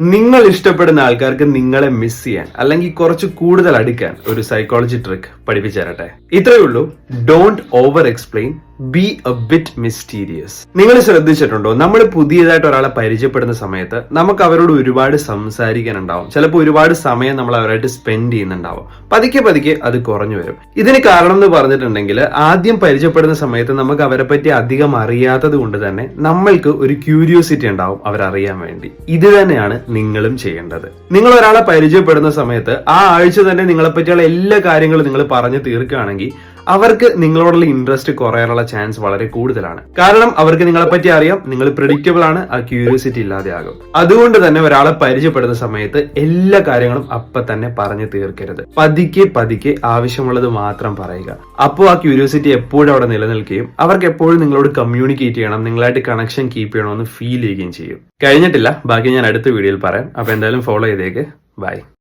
നിങ്ങൾ ഇഷ്ടപ്പെടുന്ന ആൾക്കാർക്ക് നിങ്ങളെ മിസ് ചെയ്യാൻ അല്ലെങ്കിൽ കുറച്ച് കൂടുതൽ അടുക്കാൻ ഒരു സൈക്കോളജി ട്രിക്ക് പഠിപ്പിച്ചു തരട്ടെ. ഇത്രയേ ഉള്ളൂ. Don't over explain be a bit mysterious നിങ്ങൾ ശ്രദ്ധിച്ചിട്ടുണ്ടോ? നമ്മൾ പുതിയതായിട്ട് ഒരാളെ പരിചയപ്പെടുന്ന സമയത്ത് നമുക്ക് അവരോട് ഒരുപാട് സംസാരിക്കാനുണ്ടാവും. ചിലപ്പോൾ ഒരുപാട് സമയം നമ്മൾ അവരായിട്ട് സ്പെൻഡ് ചെയ്യുന്നുണ്ടാവും. പതുക്കെ പതുക്കെ അത് കുറഞ്ഞു വരും. ഇതിന് കാരണം എന്ന് പറഞ്ഞിട്ടുണ്ടെങ്കിൽ ആദ്യം പരിചയപ്പെടുന്ന സമയത്ത് നമുക്ക് അവരെ പറ്റി അധികം അറിയാത്തത് കൊണ്ട് തന്നെ നമ്മൾക്ക് ഒരു ക്യൂരിയോസിറ്റി ഉണ്ടാവും അവരറിയാൻ വേണ്ടി. ഇത് തന്നെയാണ് നിങ്ങളും ചെയ്യേണ്ടത്. നിങ്ങൾ ഒരാളെ പരിചയപ്പെടുന്ന സമയത്ത് ആ ആഴ്ച തന്നെ നിങ്ങളെ പറ്റിയുള്ള എല്ലാ കാര്യങ്ങളും നിങ്ങൾ പറഞ്ഞു തീർക്കുകയാണെങ്കിൽ അവർക്ക് നിങ്ങളോടുള്ള ഇൻട്രസ്റ്റ് കുറയാനുള്ള ചാൻസ് വളരെ കൂടുതലാണ്. കാരണം അവർക്ക് നിങ്ങളെ പറ്റി അറിയാം നിങ്ങൾ പ്രിഡിക്റ്റബിൾ ആണ് ആ ക്യൂരിയോസിറ്റി ഇല്ലാതെ ആകും. അതുകൊണ്ട് തന്നെ ഒരാളെ പരിചയപ്പെടുന്ന സമയത്ത് എല്ലാ കാര്യങ്ങളും അപ്പൊ തന്നെ പറഞ്ഞു തീർക്കരുത്. പതുക്കെ പതുക്കെ ആവശ്യമുള്ളത് മാത്രം പറയുക. അപ്പോൾ ആ ക്യൂരിയോസിറ്റി എപ്പോഴും അവിടെ നിലനിൽക്കുകയും അവർക്ക് എപ്പോഴും നിങ്ങളോട് കമ്മ്യൂണിക്കേറ്റ് ചെയ്യണം നിങ്ങളായിട്ട് കണക്ഷൻ കീപ്പ് ചെയ്യണമെന്ന് ഫീൽ ചെയ്യുകയും ചെയ്യും. കഴിഞ്ഞിട്ടില്ല ബാക്കി ഞാൻ അടുത്ത വീഡിയോയിൽ പറയാം. അപ്പൊ എന്തായാലും ഫോളോ ചെയ്തേക്ക്. ബൈ